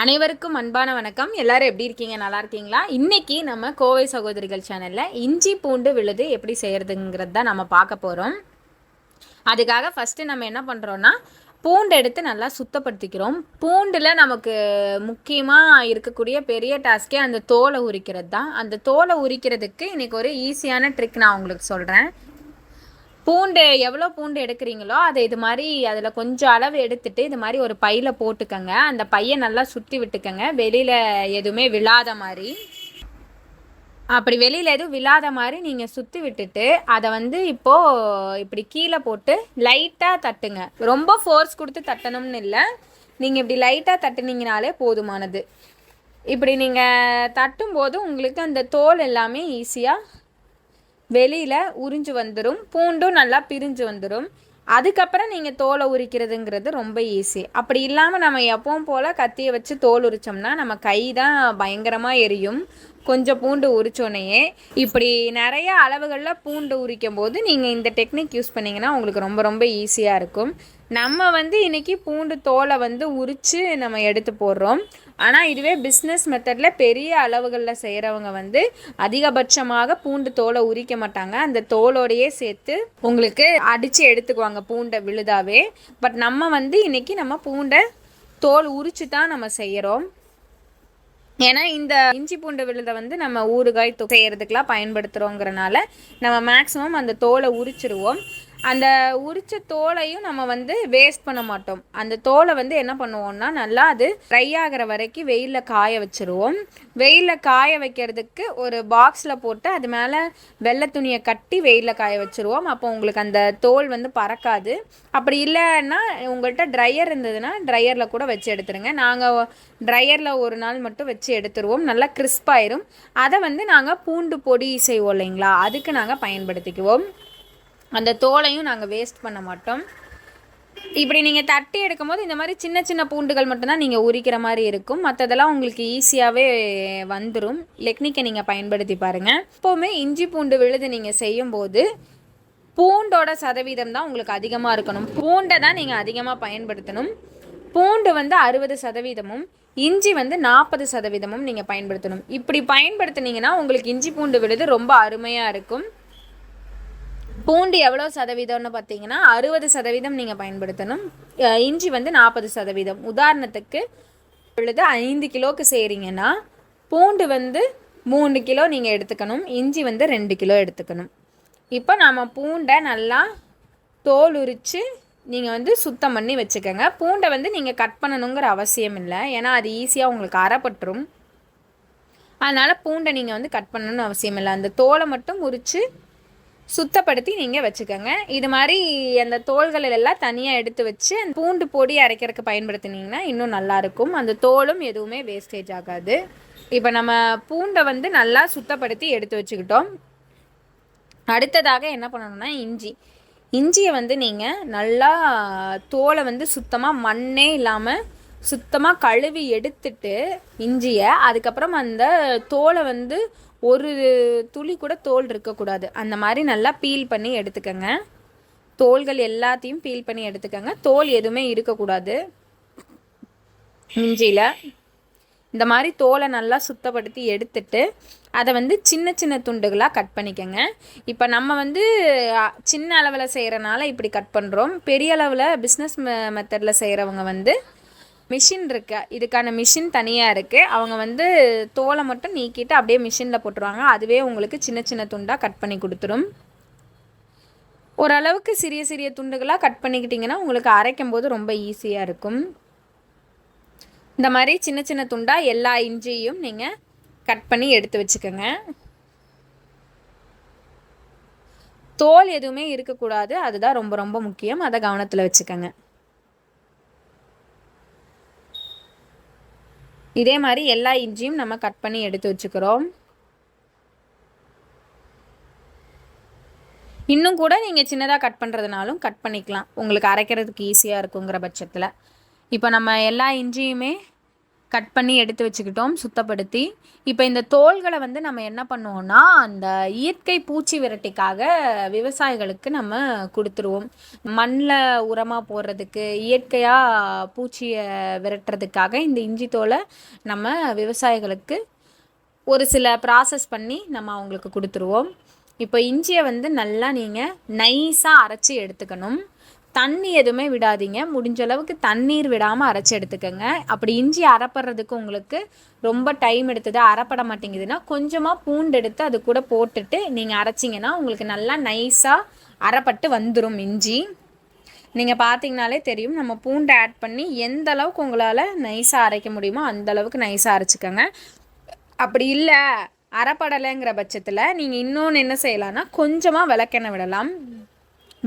அனைவருக்கும் அன்பான வணக்கம். எல்லாரும் எப்படி இருக்கீங்க? நல்லா இருக்கீங்களா? இன்னைக்கு நம்ம கோவை சகோதரிகள் சேனல்ல இஞ்சி பூண்டு விழுது எப்படி செய்யறதுங்கிறது தான் நம்ம பார்க்க போறோம். அதுக்காக ஃபர்ஸ்ட் நம்ம என்ன பண்றோம்னா பூண்டு எடுத்து நல்லா சுத்தப்படுத்திக்கிறோம். பூண்டில் நமக்கு முக்கியமாக இருக்கக்கூடிய பெரிய டாஸ்கே அந்த தோலை உரிக்கிறது தான் அந்த தோலை உரிக்கிறதுக்கு இன்றைக்கி ஒரு ஈஸியான ட்ரிக் நான் உங்களுக்கு சொல்கிறேன் பூண்டு எவ்வளோ பூண்டு எடுக்கிறீங்களோ அதை இது மாதிரி அதில் கொஞ்சம் அளவு எடுத்துட்டு இது மாதிரி ஒரு பையில் போட்டுக்கங்க. அந்த பையை நல்லா சுற்றி விட்டுக்கங்க. வெளியில் எதுவுமே விழாத மாதிரி. அப்படி வெளியில் எதுவும் விழாத மாதிரி நீங்கள் சுற்றி விட்டுட்டு அதை வந்து இப்போது இப்படி கீழே போட்டு லைட்டாக தட்டுங்க. ரொம்ப ஃபோர்ஸ் கொடுத்து தட்டணும்னு இல்லை. நீங்கள் இப்படி லைட்டாக தட்டுனீங்கனாலே போதுமானது. இப்படி நீங்கள் தட்டும்போது உங்களுக்கு அந்த தோல் எல்லாமே ஈஸியாக வெளியில் உறிஞ்சு வந்துடும் பூண்டும் நல்லா பிரிஞ்சு வந்துடும் அதுக்கப்புறம் நீங்கள் தோலை உரிக்கிறதுங்கிறது ரொம்ப ஈஸி அப்படி இல்லாமல் நம்ம எப்பவும் போல் கத்தியை வச்சு தோல் உரித்தோம்னா நம்ம கை தான் பயங்கரமாக எரியும். கொஞ்சம் பூண்டு உரிச்சோனையே இப்படி நிறைய அளவுகளில் பூண்டு உரிக்கும் போது நீங்கள் இந்த டெக்னிக் யூஸ் பண்ணிங்கன்னா உங்களுக்கு ரொம்ப ரொம்ப ஈஸியாக இருக்கும். நம்ம வந்து இன்றைக்கி பூண்டு தோலை வந்து உரித்து நம்ம எடுத்து போடுறோம். ஆனால் இதுவே பிஸ்னஸ் மெத்தடில் பெரிய அளவுகளில் செய்கிறவங்க வந்து அதிகபட்சமாக பூண்டு தோலை உரிக்க மாட்டாங்க. அந்த தோலோடையே சேர்த்து உங்களுக்கு அடித்து எடுத்துக்குவாங்க பூண்டை விழுதாவே. பட் நம்ம வந்து இன்றைக்கி நம்ம பூண்டை தோல் உரித்து தான் நம்ம செய்கிறோம் ஏன்னா இந்த இஞ்சி பூண்டு விழுதை வந்து நம்ம ஊறுகாய் செய்கிறதுக்கெலாம் பயன்படுத்துகிறோங்கிறனால நம்ம மேக்ஸிமம் அந்த தோலை உரிச்சிருவோம். அந்த உரிச்ச தோலையும் நம்ம வந்து வேஸ்ட் பண்ண மாட்டோம். அந்த தோலை வந்து என்ன பண்ணுவோம்னா நல்லா அது ட்ரை ஆகிற வரைக்கும் வெயிலில் காய வச்சுருவோம். வெயிலில் காய வைக்கிறதுக்கு ஒரு பாக்ஸில் போட்டு அது மேலே வெள்ளை துணியை கட்டி வெயிலில் காய வச்சுருவோம். அப்போ உங்களுக்கு அந்த தோல் வந்து பறக்காது. அப்படி இல்லைன்னா உங்கள்கிட்ட ட்ரையர் இருந்ததுன்னா ட்ரையரில் கூட வச்சு எடுத்துருங்க. நாங்கள் ட்ரையரில் ஒரு நாள் மட்டும் வச்சு எடுத்துருவோம். நல்லா கிறிஸ்பாயிரும் அதை வந்து நாங்கள் பூண்டு பொடி செய்வோம் இல்லைங்களா? அதுக்கு நாங்கள் பயன்படுத்திக்குவோம். அந்த தோலையும் நாங்கள் வேஸ்ட் பண்ண மாட்டோம். இப்படி நீங்கள் தட்டி எடுக்கும் போது இந்த மாதிரி சின்ன சின்ன பூண்டுகள் மட்டும்தான் நீங்கள் உரிக்கிற மாதிரி இருக்கும். மற்றதெல்லாம் உங்களுக்கு ஈஸியாகவே வந்துடும் டெக்னிக்கை நீங்கள் பயன்படுத்தி பாருங்கள் எப்போவுமே இஞ்சி பூண்டு விழுது நீங்கள் செய்யும்போது பூண்டோட சதவீதம் தான் உங்களுக்கு அதிகமாக இருக்கணும். பூண்டை தான் நீங்கள் அதிகமாக பயன்படுத்தணும். பூண்டு வந்து அறுபது சதவீதமும் இஞ்சி வந்து நாற்பது சதவீதமும் நீங்கள் பயன்படுத்தணும். இப்படி பயன்படுத்துனீங்கன்னா உங்களுக்கு இஞ்சி பூண்டு விழுது ரொம்ப அருமையாக இருக்கும். பூண்டு எவ்வளோ சதவீதம்னு பார்த்தீங்கன்னா அறுபது சதவீதம் நீங்கள் பயன்படுத்தணும். இஞ்சி வந்து நாற்பது சதவீதம். உதாரணத்துக்கு பொழுது ஐந்து கிலோவுக்கு செய்கிறீங்கன்னா பூண்டு வந்து மூணு கிலோ நீங்கள் எடுத்துக்கணும். இஞ்சி வந்து ரெண்டு கிலோ எடுத்துக்கணும். இப்போ நம்ம பூண்டை நல்லா தோல் உரித்து நீங்கள் வந்து சுத்தம் பண்ணி வச்சுக்கோங்க. பூண்டை வந்து நீங்கள் கட் பண்ணணுங்கிற அவசியம் இல்லை. ஏன்னா அது ஈஸியாக உங்களுக்கு அறப்பட்டுரும். அதனால் பூண்டை நீங்கள் வந்து கட் பண்ணணும்னு அவசியம் இல்லை. அந்த தோலை மட்டும் உரித்து சுத்தப்படுத்தி நீங்கள் வச்சுக்கோங்க. இது மாதிரி அந்த தோல்கள் எல்லாம் தனியாக எடுத்து வச்சு அந்த பூண்டு பொடி அரைக்கிறதுக்கு பயன்படுத்தினீங்கன்னா இன்னும் நல்லாயிருக்கும் அந்த தோலும் எதுவுமே வேஸ்டேஜ் ஆகாது. இப்போ நம்ம பூண்டை வந்து நல்லா சுத்தப்படுத்தி எடுத்து வச்சுக்கிட்டோம். அடுத்ததாக என்ன பண்ணணும்னா இஞ்சி. இஞ்சியை வந்து நீங்கள் நல்லா தோலை வந்து சுத்தமாக மண்ணே இல்லாமல் சுத்தமாக கழுவி எடுத்துட்டு இஞ்சியை அதுக்கப்புறம் அந்த தோலை வந்து ஒரு துளி கூட தோல் இருக்கக்கூடாது. அந்த மாதிரி நல்லா பீல் பண்ணி எடுத்துக்கங்க. தோல்கள் எல்லாத்தையும் பீல் பண்ணி எடுத்துக்கோங்க. தோல் எதுவுமே இருக்கக்கூடாது. இஞ்சியில் இந்த மாதிரி தோலை நல்லா சுத்தப்படுத்தி எடுத்துட்டு அதை வந்து சின்ன சின்ன துண்டுகளாக கட் பண்ணிக்கோங்க. இப்போ நம்ம வந்து சின்ன அளவில் செய்கிறனால இப்படி கட் பண்ணுறோம் பெரிய அளவில் பிஸ்னஸ் மெத்தடில் செய்கிறவங்க வந்து மிஷின் இருக்கு. இதுக்கான மிஷின் தனியாக இருக்குது அவங்க வந்து தோலை மட்டும் நீக்கிட்டு அப்படியே மிஷினில் போட்டுருவாங்க. அதுவே உங்களுக்கு சின்ன சின்ன துண்டாக கட் பண்ணி கொடுத்துரும். ஓரளவுக்கு சிறிய சிறிய துண்டுகளாக கட் பண்ணிக்கிட்டிங்கன்னா உங்களுக்கு அரைக்கும் போது ரொம்ப ஈஸியாக இருக்கும். இந்த மாதிரி சின்ன சின்ன துண்டாக எல்லா இஞ்சியும் நீங்கள் கட் பண்ணி எடுத்து வச்சுக்கோங்க. தோல் எதுவுமே இருக்கக்கூடாது. அதுதான் ரொம்ப ரொம்ப முக்கியம். அதை கவனத்தில் வச்சுக்கோங்க. இதே மாதிரி எல்லா இஞ்சியும் நம்ம கட் பண்ணி எடுத்து வச்சுக்கிறோம். இன்னும் கூட நீங்கள் சின்னதாக கட் பண்ணுறதுனாலும் கட் பண்ணிக்கலாம். உங்களுக்கு அரைக்கிறதுக்கு ஈஸியாக இருக்குங்கிற பட்சத்தில். இப்போ நம்ம எல்லா இஞ்சியுமே கட் பண்ணி எடுத்து வச்சுக்கிட்டோம் சுத்தப்படுத்தி. இப்போ இந்த தோள்களை வந்து நம்ம என்ன பண்ணுவோம்னா அந்த இயற்கை பூச்சி விரட்டிக்காக விவசாயிகளுக்கு நம்ம கொடுத்துருவோம். மண்ணில் உரமாக போடுறதுக்கு இயற்கையாக பூச்சியை விரட்டுறதுக்காக இந்த இஞ்சி தோலை நம்ம விவசாயிகளுக்கு ஒரு சில ப்ராசஸ் பண்ணி நம்ம அவங்களுக்கு கொடுத்துருவோம். இப்போ இஞ்சியை வந்து நல்லா நீங்கள் நைஸாக அரைச்சி எடுத்துக்கணும். தண்ணி எதுவுமே விடாதீங்க. முடிஞ்ச அளவுக்கு தண்ணீர் விடாமல் அரைச்சி எடுத்துக்கோங்க. அப்படி இஞ்சி அரைப்படுறதுக்கு உங்களுக்கு ரொம்ப டைம் எடுத்தது. அரைப்பட மாட்டேங்குதுன்னா கொஞ்சமாக பூண்டு எடுத்து அது கூட போட்டுட்டு நீங்கள் அரைச்சிங்கன்னா உங்களுக்கு நல்லா நைஸாக அரைப்பட்டு வந்துடும் இஞ்சி. நீங்கள் பார்த்தீங்கனாலே தெரியும். நம்ம பூண்டை ஆட் பண்ணி எந்த அளவுக்கு உங்களால் நைஸாக அரைக்க முடியுமோ அந்த அளவுக்கு நைஸாக அரைச்சிக்கோங்க. அப்படி இல்லை அரைப்படலைங்கிற பட்சத்தில் நீங்கள் இன்னொன்று என்ன செய்யலாம்னா கொஞ்சமாக விளக்கெண்ணெய் விடலாம்.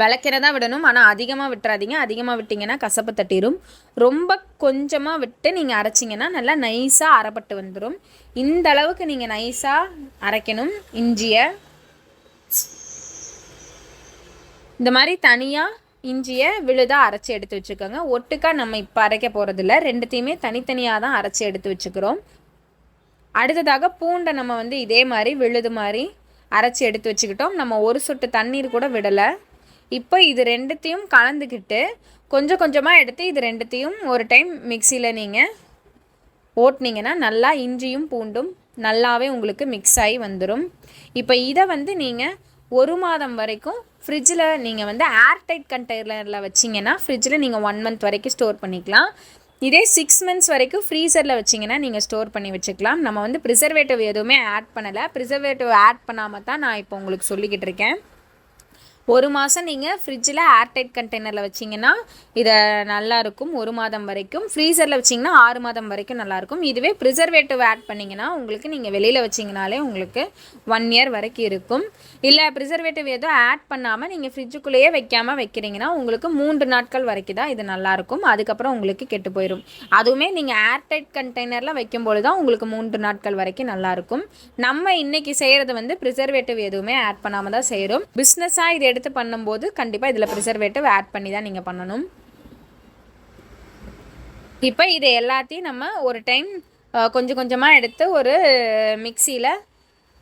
விளக்கிறதா விடணும். ஆனால் அதிகமாக விட்டுறாதீங்க. அதிகமாக விட்டிங்கன்னா கசப்பு தட்டிடும் ரொம்ப கொஞ்சமாக விட்டு நீங்கள் அரைச்சிங்கன்னா நல்லா நைஸாக அரைப்பட்டு வந்துடும் இந்த அளவுக்கு நீங்கள் நைஸாக அரைக்கணும். இஞ்சியை. இந்த மாதிரி தனியாக இஞ்சியை விழுதாக அரைச்சி எடுத்து வச்சுக்கோங்க. ஒட்டுக்கா நம்ம இப்போ அரைக்க போகிறதில்ல ரெண்டுத்தையுமே தனித்தனியாக தான் அரைச்சி எடுத்து வச்சுக்கிறோம். அடுத்ததாக பூண்டை நம்ம வந்து இதே மாதிரி விழுது மாதிரி அரைச்சி எடுத்து வச்சுக்கிட்டோம். நம்ம ஒரு சொட்டு தண்ணீர் கூட விடலை. இப்போ இது ரெண்டுத்தையும் கலந்துக்கிட்டு கொஞ்சம் கொஞ்சமாக எடுத்து இது ரெண்டுத்தையும் ஒரு டைம் மிக்சியில் நீங்கள் ஓட்டினீங்கன்னா நல்லா இஞ்சியும் பூண்டும் நல்லாவே உங்களுக்கு மிக்ஸ் ஆகி வந்துடும் இப்போ இதை வந்து நீங்கள் ஒரு மாதம் வரைக்கும் ஃப்ரிட்ஜில் நீங்கள் வந்து ஏர்டைட் கண்டெய்னரில் வச்சிங்கன்னா ஃப்ரிட்ஜில் நீங்கள் ஒன் மந்த் வரைக்கும் ஸ்டோர் பண்ணிக்கலாம். இதே சிக்ஸ் மந்த்ஸ் வரைக்கும் ஃப்ரீசரில் வச்சிங்கன்னா நீங்கள் ஸ்டோர் பண்ணி வச்சுக்கலாம். நம்ம வந்து ப்ரிசர்வேட்டிவ் எதுவுமே ஆட் பண்ணலை. ப்ரிசர்வேட்டிவ் ஆட் பண்ணாமல் தான் நான் இப்போ உங்களுக்கு சொல்லிக்கிட்டு இருக்கேன். ஒரு மாதம் நீங்கள் ஃப்ரிட்ஜில் ஏர்டைட் கண்டெய்னரில் வச்சிங்கன்னா இதை நல்லாயிருக்கும் ஒரு மாதம் வரைக்கும். ஃப்ரீசரில் வச்சிங்கன்னா ஆறு மாதம் வரைக்கும் நல்லாயிருக்கும் இதுவே ப்ரிசர்வேட்டிவ் ஆட் பண்ணிங்கன்னா உங்களுக்கு நீங்கள் வெளியில் வச்சிங்கனாலே உங்களுக்கு ஒன் இயர் வரைக்கும் இருக்கும். இல்லை ப்ரிசர்வேட்டிவ் எதுவும் ஆட் பண்ணாமல் நீங்கள் ஃப்ரிட்ஜுக்குள்ளேயே வைக்காமல் வைக்கிறீங்கன்னா உங்களுக்கு மூன்று நாட்கள் வரைக்கும் தான் இது நல்லாயிருக்கும் அதுக்கப்புறம் உங்களுக்கு கெட்டு போயிடும் அதுவுமே நீங்கள் ஏர்டைட் கண்டெய்னரில் வைக்கும்போது தான் உங்களுக்கு மூன்று நாட்கள் வரைக்கும் நல்லாயிருக்கும் நம்ம இன்றைக்கி செய்கிறது வந்து ப்ரிசர்வேட்டிவ் எதுவுமே ஆட் பண்ணாமல் தான் செய்கிறோம் பிஸ்னஸாக இது எடுத்து பண்ணும்போது கண்டிப்பாக இதில் ப்ரிசர்வேட்டிவ் ஆட் பண்ணி தான் நீங்கள் பண்ணணும். இப்போ இதை எல்லாத்தையும் நம்ம ஒரு டைம் கொஞ்சம் கொஞ்சமாக எடுத்து ஒரு மிக்சியில்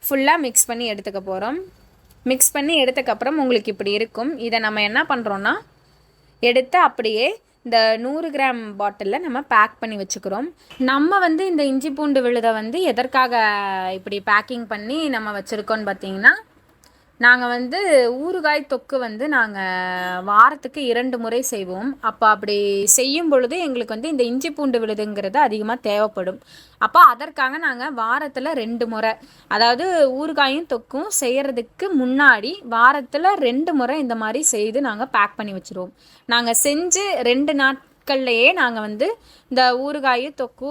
ஃபுல்லாக மிக்ஸ் பண்ணி எடுத்துக்க போகிறோம் மிக்ஸ் பண்ணி எடுத்தக்கப்புறம் உங்களுக்கு இப்படி இருக்கும். இதை நம்ம என்ன பண்ணுறோன்னா எடுத்து அப்படியே இந்த நூறு கிராம் பாட்டிலில் நம்ம பேக் பண்ணி வச்சுக்கிறோம். நம்ம வந்து இந்த இஞ்சி பூண்டு விழுதை வந்து எதற்காக இப்படி பேக்கிங் பண்ணி நம்ம வச்சுருக்கோன்னு பார்த்தீங்கன்னா நாங்கள் வந்து ஊறுகாய் தொக்கு வந்து நாங்கள் வாரத்துக்கு இரண்டு முறை செய்வோம். அப்போ அப்படி செய்யும் பொழுது எங்களுக்கு வந்து இந்த இஞ்சி பூண்டு விழுதுங்கிறது அதிகமாக தேவைப்படும். அப்போ அதற்காக நாங்கள் வாரத்தில் ரெண்டு முறை அதாவது ஊறுகாயும் தொக்கும் செய்கிறதுக்கு முன்னாடி வாரத்தில் ரெண்டு முறை இந்த மாதிரி செய்து நாங்கள் பேக் பண்ணி வச்சுருவோம். நாங்கள் செஞ்சு ரெண்டு நாட் நாட்கள்லையே நாங்கள் வந்து இந்த ஊறுகாய் தொக்கு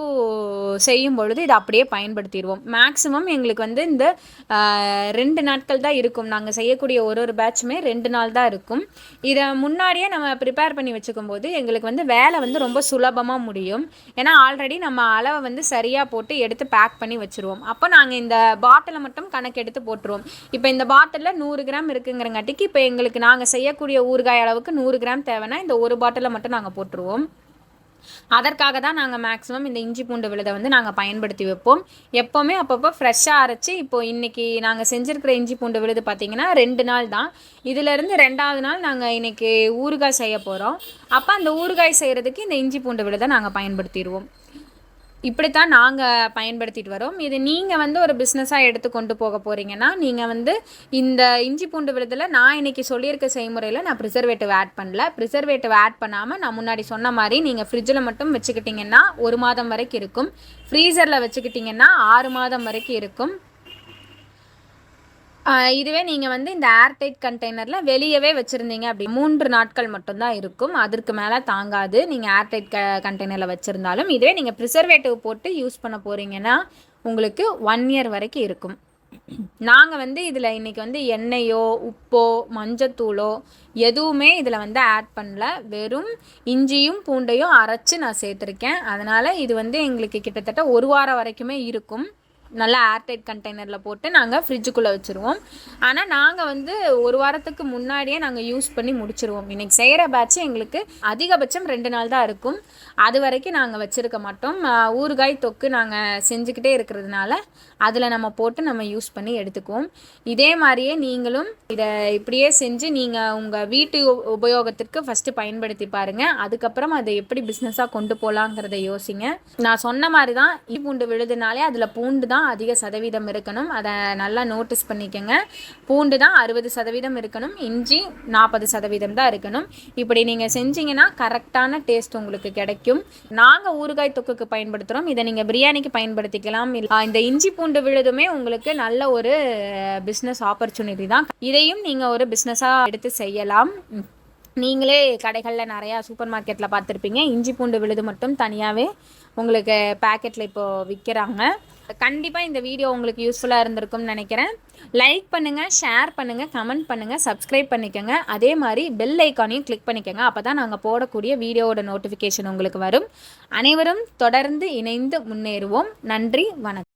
செய்யும் பொழுது இதை அப்படியே பயன்படுத்திடுவோம். மேக்ஸிமம் எங்களுக்கு வந்து இந்த ரெண்டு நாட்கள் தான் இருக்கும். நாங்கள் செய்யக்கூடிய ஒரு ஒரு பேட்சுமே ரெண்டு நாள் தான் இருக்கும். இதை முன்னாடியே நம்ம ப்ரிப்பேர் பண்ணி வச்சுக்கும் போது எங்களுக்கு வந்து வேலை வந்து ரொம்ப சுலபமாக முடியும். ஏன்னா ஆல்ரெடி நம்ம அளவை வந்து சரியாக போட்டு எடுத்து பேக் பண்ணி வச்சுருவோம். அப்போ நாங்கள் இந்த பாட்டிலை மட்டும் கணக்கு எடுத்து போட்டுருவோம். இப்போ இந்த பாட்டிலில் நூறு கிராம் இருக்குங்கிறங்காட்டிக்கு இப்போ எங்களுக்கு நாங்கள் செய்யக்கூடிய ஊறுகாய் அளவுக்கு நூறு கிராம் தேவைன்னா இந்த ஒரு பாட்டிலை மட்டும் நாங்கள் போட்டுருவோம். அதற்காக தான் நாங்கள் மேக்ஸிமம் இந்த இஞ்சி பூண்டு விழுதை வந்து நாங்கள் பயன்படுத்தி வைப்போம். எப்போவுமே அப்பப்போ ஃப்ரெஷ்ஷாக அரைச்சி இப்போது இன்றைக்கி நாங்கள் செஞ்சுருக்கிற இஞ்சி பூண்டு விழுது பார்த்திங்கன்னா ரெண்டு நாள் தான். இதிலேருந்து ரெண்டாவது நாள் நாங்கள் இன்றைக்கி ஊறுகாய் செய்ய போகிறோம் அப்போ அந்த ஊறுகாய் செய்கிறதுக்கு இந்த இஞ்சி பூண்டு விழுதை நாங்கள் பயன்படுத்திடுவோம். இப்படித்தான் நாங்கள் பயன்படுத்திட்டு வரோம். இது நீங்கள் வந்து ஒரு பிஸ்னஸாக எடுத்து கொண்டு போக போகிறீங்கன்னா நீங்கள் வந்து இந்த இஞ்சி பூண்டு விழுதில் நான் இன்றைக்கி சொல்லியிருக்க செய்முறையில் நான் ப்ரிசர்வேட்டிவ் ஆட் பண்ணல. ப்ரிசர்வேட்டிவ் ஆட் பண்ணாமல் நான் முன்னாடி சொன்ன மாதிரி நீங்கள் ஃப்ரிட்ஜில் மட்டும் வச்சுக்கிட்டிங்கன்னா ஒரு மாதம் வரைக்கும் இருக்கும். ஃப்ரீசரில் வச்சுக்கிட்டிங்கன்னா ஆறு மாதம் வரைக்கும் இருக்கும். இதுவே நீங்கள் வந்து இந்த ஏர்டைட் கண்டெய்னரில் வெளியவே வச்சுருந்தீங்க அப்படி. மூன்று நாட்கள் மட்டும்தான் இருக்கும். அதற்கு மேலே தாங்காது. நீங்கள் ஏர்டைட் க கண்டெய்னரில் வச்சுருந்தாலும் இதுவே நீங்கள் ப்ரிசர்வேட்டிவ் போட்டு யூஸ் பண்ண போகிறீங்கன்னா உங்களுக்கு ஒன் இயர் வரைக்கும் இருக்கும். நாங்கள் வந்து இதில் இன்றைக்கி வந்து எண்ணெயோ உப்போ மஞ்சத்தூளோ எதுவுமே இதில் வந்து ஆட் பண்ணல. வெறும் இஞ்சியும் பூண்டையும் அரைச்சி நான் சேர்த்துருக்கேன். அதனால் இது வந்து எங்களுக்கு கிட்டத்தட்ட ஒரு வாரம் வரைக்குமே இருக்கும். நல்லா ஏர்டைட் கண்டெய்னரில் போட்டு நாங்கள் ஃப்ரிட்ஜுக்குள்ளே வச்சுருவோம். ஆனால் நாங்கள் வந்து ஒரு வாரத்துக்கு முன்னாடியே நாங்கள் யூஸ் பண்ணி முடிச்சிருவோம். இன்றைக்கி செய்கிற பேட்ச் எங்களுக்கு அதிகபட்சம் ரெண்டு நாள் தான் இருக்கும். அது வரைக்கும் நாங்கள் வச்சுருக்க மாட்டோம். ஊறுகாய் தொக்கு நாங்கள் செஞ்சுக்கிட்டே இருக்கிறதுனால அதில் நம்ம போட்டு நம்ம யூஸ் பண்ணி எடுத்துக்குவோம். இதே மாதிரியே நீங்களும் இதை இப்படியே செஞ்சு நீங்கள் உங்கள் வீட்டு உ- உபயோகத்திற்கு ஃபஸ்ட்டு பயன்படுத்தி பாருங்கள் அதுக்கப்புறம் அதை எப்படி பிஸ்னஸாக கொண்டு போகலாங்கிறத யோசிங்க. நான் சொன்ன மாதிரி தான் இஞ்சி பூண்டு விழுதுனாலே அதில் பூண்டு தான் அதிக சதவீதம் இருக்கணும். அதை நல்லா நோட்டீஸ் பண்ணிக்கோங்க. பூண்டு தான் அறுபது சதவீதம் இருக்கணும். இஞ்சி நாற்பது சதவீதம் தான் இருக்கணும். இப்படி நீங்கள் செஞ்சீங்கன்னா கரெக்டான டேஸ்ட் உங்களுக்கு கிடைக்கும். நாங்கள் ஊறுகாய் தொக்குக்கு பயன்படுத்துகிறோம் இதை நீங்கள் பிரியாணிக்கு பயன்படுத்திக்கலாம். இந்த இஞ்சி பூண்டு விழுதுமே உங்களுக்கு நல்ல ஒரு பிஸ்னஸ் ஆப்பர்ச்சுனிட்டி தான். இதையும் நீங்கள் ஒரு பிஸ்னஸாக எடுத்து செய்யலாம். நீங்களே கடைகளில் நிறையா சூப்பர் மார்க்கெட்டில் பார்த்துருப்பீங்க. இஞ்சி பூண்டு விழுது மட்டும் தனியாகவே உங்களுக்கு பேக்கெட்டில் இப்போது விற்கிறாங்க கண்டிப்பாக இந்த வீடியோ உங்களுக்கு யூஸ்ஃபுல்லாக இருந்திருக்கும்னு நினைக்கிறேன். லைக் பண்ணுங்கள் ஷேர் பண்ணுங்கள் கமெண்ட் பண்ணுங்கள் சப்ஸ்கிரைப் பண்ணிக்கோங்க. அதே மாதிரி பெல் ஐக்கானையும் கிளிக் பண்ணிக்கோங்க. அப்போ தான் நாங்கள் போடக்கூடிய வீடியோவோட நோட்டிஃபிகேஷன் உங்களுக்கு வரும். அனைவரும் தொடர்ந்து இணைந்து முன்னேறுவோம். நன்றி வணக்கம்.